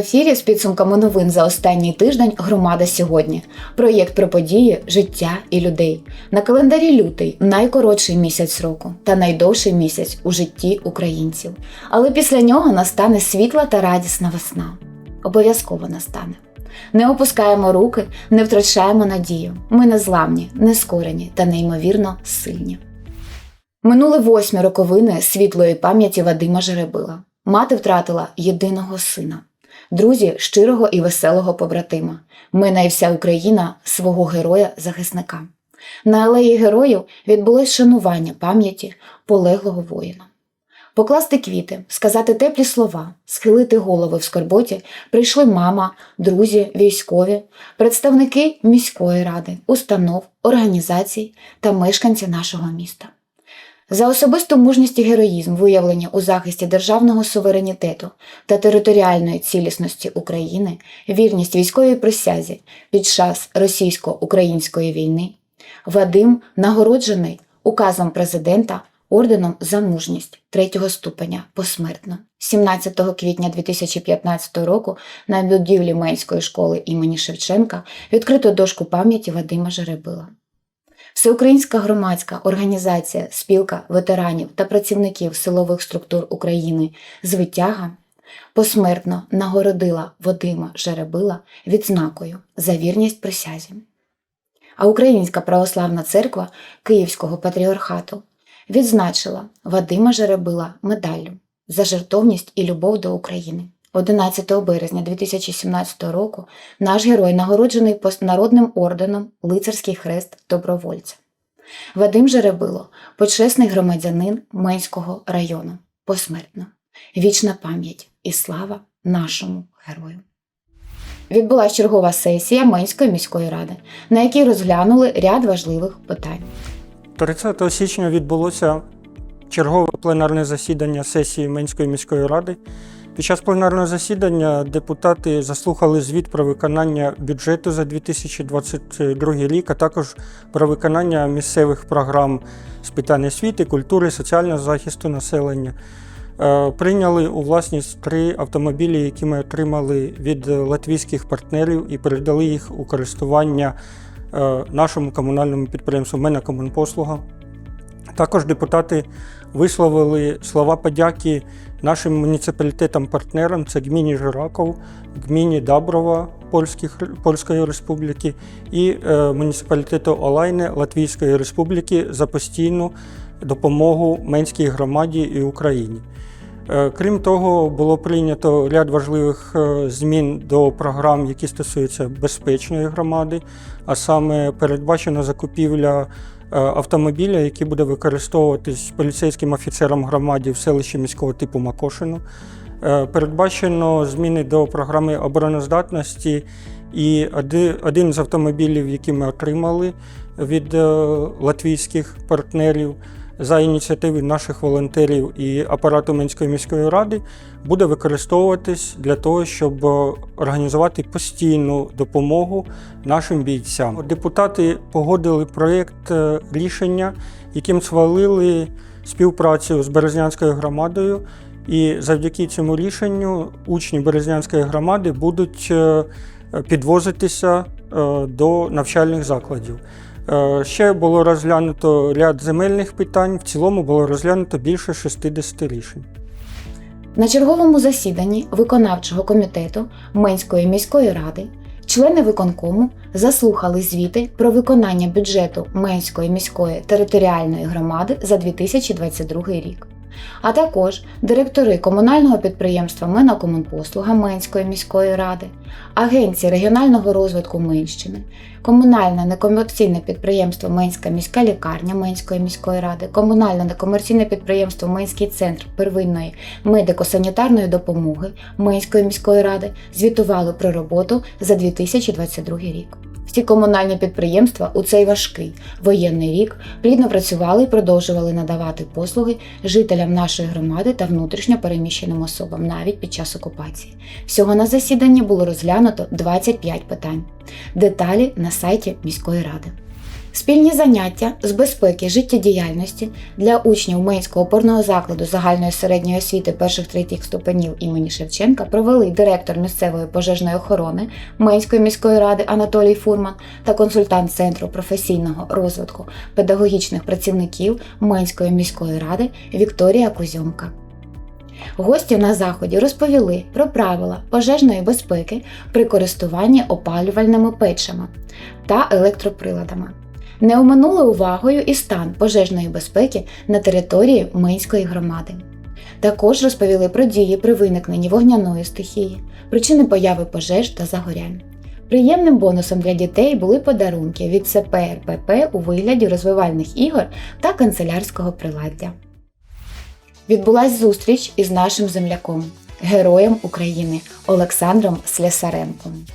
ефірі з підсумками новин за останній тиждень Громада сьогодні. Проєкт про події, життя і людей. На календарі лютий найкоротший місяць року та найдовший місяць у житті українців. Але після нього настане світла та радісна весна. Обов'язково настане. Не опускаємо руки, не втрачаємо надію. Ми незламні, нескорені та неймовірно сильні. Минули восьмі роковини світлої пам'яті Вадима Жеребила. Мати втратила єдиного сина, друзі щирого і веселого побратима. Мина і вся Україна свого героя-захисника. На алеї героїв відбулось шанування пам'яті полеглого воїна. Покласти квіти, сказати теплі слова, схилити голови в скорботі прийшли мама, друзі, військові, представники міської ради, установ, організацій та мешканці нашого міста. За особисту мужність і героїзм, виявлені у захисті державного суверенітету та територіальної цілісності України, вірність військовій присязі під час російсько-української війни, Вадим нагороджений указом президента орденом за мужність третього ступеня посмертно. 17 квітня 2015 року на будівлі Менської школи імені Шевченка відкрито дошку пам'яті Вадима Жеребила. Всеукраїнська громадська організація Спілка ветеранів та працівників силових структур України «Звитяга» посмертно нагородила Вадима Жеребила відзнакою за вірність присязі. А Українська православна церква Київського патріархату відзначила Вадима Жеребила медаллю за жертовність і любов до України. 11 березня 2017 року наш герой нагороджений постнародним орденом Лицарський хрест добровольця. Вадим Жеребило почесний громадянин Менського району. Посмертно. Вічна пам'ять і слава нашому герою. Відбулася чергова сесія Менської міської ради, на якій розглянули ряд важливих питань. 30 січня відбулося чергове пленарне засідання сесії Менської міської ради. Під час пленарного засідання депутати заслухали звіт про виконання бюджету за 2022 рік, а також про виконання місцевих програм з питань освіти, культури, соціального захисту населення. Е, Прийняли у власність три автомобілі, які ми отримали від латвійських партнерів, і передали їх у користування е, нашому комунальному підприємству Менакомунпослуга. Також депутати висловили слова подяки нашим муніципалітетам-партнерам це гміні Жираков, гміні Даброва Польських, Польської Республіки і е, муніципалітету Олайне Латвійської Республіки за постійну допомогу Менській громаді і Україні. Е, Крім того, було прийнято ряд важливих е, змін до програм, які стосуються безпечної громади, а саме передбачена закупівля автомобіля, який буде використовуватись поліцейським офіцером громаді в селищі міського типу Макошино. Е, Передбачено зміни до програми обороноздатності, і один з автомобілів, які ми отримали від е, латвійських партнерів за ініціативи наших волонтерів і апарату Менської міської ради, буде використовуватись для того, щоб е, організувати постійну допомогу нашим бійцям. Депутати погодили проєкт е, рішення, яким схвалили співпрацю з Березнянською громадою. І завдяки цьому рішенню учні Березнянської громади будуть е, підвозитися до навчальних закладів. Е, Ще було розглянуто ряд земельних питань. В цілому було розглянуто більше 60 рішень. На черговому засіданні виконавчого комітету Менської міської ради члени виконкому заслухали звіти про виконання бюджету Менської міської територіальної громади за 2022 рік. А також директори комунального підприємства Менакомунпослуга Менської міської ради, Агенції регіонального розвитку Менщини, комунальне некомерційне підприємство Менська міська лікарня Менської міської ради, комунальне некомерційне підприємство Менський центр первинної медико-санітарної допомоги Менської міської ради звітували про роботу за 2022 рік. Всі комунальні підприємства у цей важкий воєнний рік плідно працювали і продовжували надавати послуги жителям нашої громади та внутрішньо переміщеним особам навіть під час окупації. Всього на засіданні було розглянуто 25 питань. Деталі на сайті міської ради. Спільні заняття з безпеки життєдіяльності для учнів Менського опорного закладу загальної середньої освіти перших третіх ступенів імені Шевченка провели директор місцевої пожежної охорони Менської міської ради Анатолій Фурман та консультант Центру професійного розвитку педагогічних працівників Менської міської ради Вікторія Кузьомка. Гості на заході розповіли про правила пожежної безпеки при користуванні опалювальними печами та електроприладами. Не оминули увагою і стан пожежної безпеки на території Минської громади. Також розповіли про дії при виникненні вогняної стихії, причини появи пожеж та загорянь. Приємним бонусом для дітей були подарунки від ЦПРПП у вигляді розвивальних ігор та канцелярського приладдя. Відбулась зустріч із нашим земляком, героєм України Олександром Слесаренком.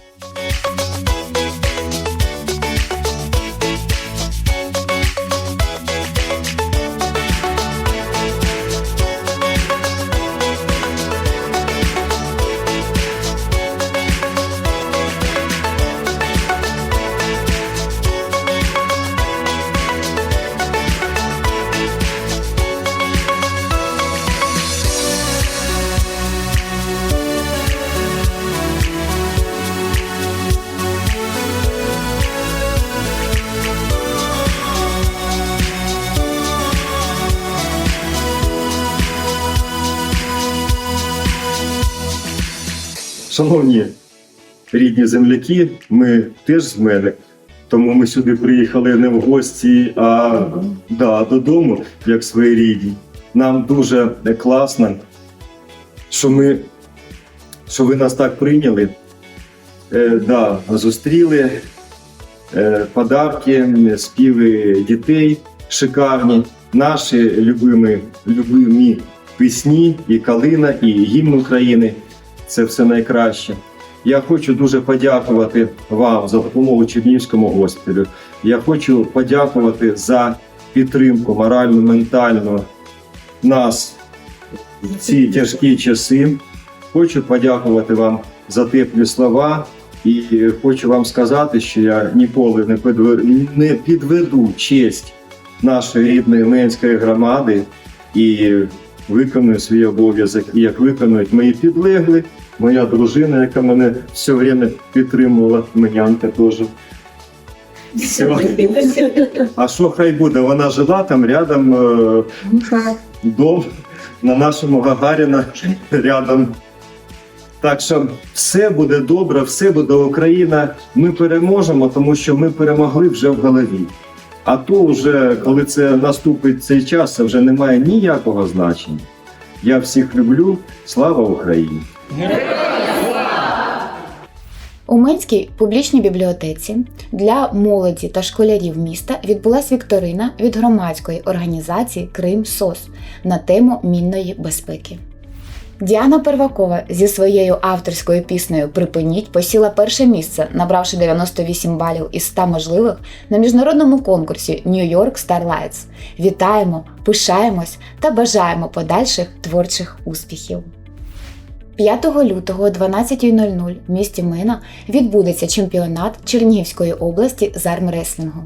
Шановні рідні земляки, ми теж з мене, тому ми сюди приїхали не в гості, а да, додому, як свої рідні. Нам дуже класно, що ми, що ви нас так прийняли, е, да, зустріли е, подарки, співи дітей шикарні, наші любимі, любимі пісні, і калина, і гімн України це все найкраще. Я хочу дуже подякувати вам за допомогу Чернігівському госпіталю. Я хочу подякувати за підтримку моральну, ментальну нас в ці тяжкі часи. Хочу подякувати вам за теплі слова і хочу вам сказати, що я ніколи не підведу, не підведу честь нашої рідної Менської громади і виконую свій обов'язок, і як виконують мої підлеглі, моя дружина, яка мене все время підтримувала, менянка теж. Все. А що хай буде? Вона жила там рядом е, дом на нашому Гагаріна рядом. Так що все буде добре, все буде Україна. Ми переможемо, тому що ми перемогли вже в голові. А то вже, коли це наступить цей час, це вже не має ніякого значення. Я всіх люблю. Слава Україні! У Минській публічній бібліотеці для молоді та школярів міста відбулась вікторина від громадської організації Крим СОС на тему мінної безпеки. Діана Первакова зі своєю авторською піснею Припиніть посіла перше місце, набравши 98 балів із 100 можливих на міжнародному конкурсі New York Starlights. Вітаємо, пишаємось та бажаємо подальших творчих успіхів. 5 лютого о 12.00 в місті Мина відбудеться чемпіонат Чернігівської області з армреслінгу.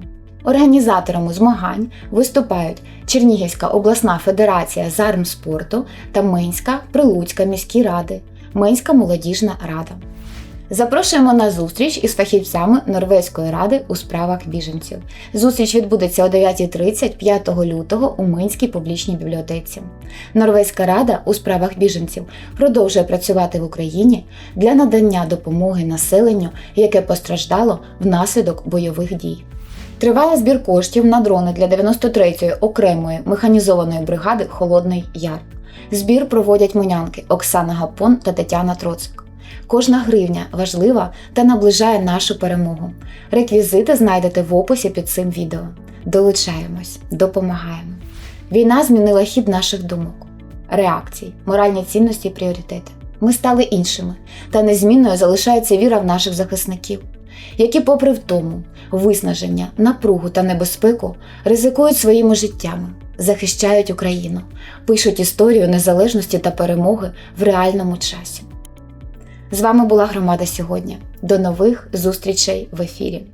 Організаторами змагань виступають Чернігівська обласна федерація з армспорту та Минська Прилуцька міські ради, Минська молодіжна рада. Запрошуємо на зустріч із фахівцями Норвезької ради у справах біженців. Зустріч відбудеться о 9.30 5 лютого у Минській публічній бібліотеці. Норвезька рада у справах біженців продовжує працювати в Україні для надання допомоги населенню, яке постраждало внаслідок бойових дій. Триває збір коштів на дрони для 93-ї окремої механізованої бригади Холодний Яр. Збір проводять монянки Оксана Гапон та Тетяна Троцик. Кожна гривня важлива та наближає нашу перемогу. Реквізити знайдете в описі під цим відео. Долучаємось, допомагаємо. Війна змінила хід наших думок, реакцій, моральні цінності і пріоритети. Ми стали іншими, та незмінною залишається віра в наших захисників, які, попри втому, виснаження, напругу та небезпеку, ризикують своїми життями, захищають Україну, пишуть історію незалежності та перемоги в реальному часі. З вами була громада сьогодні. До нових зустрічей в ефірі.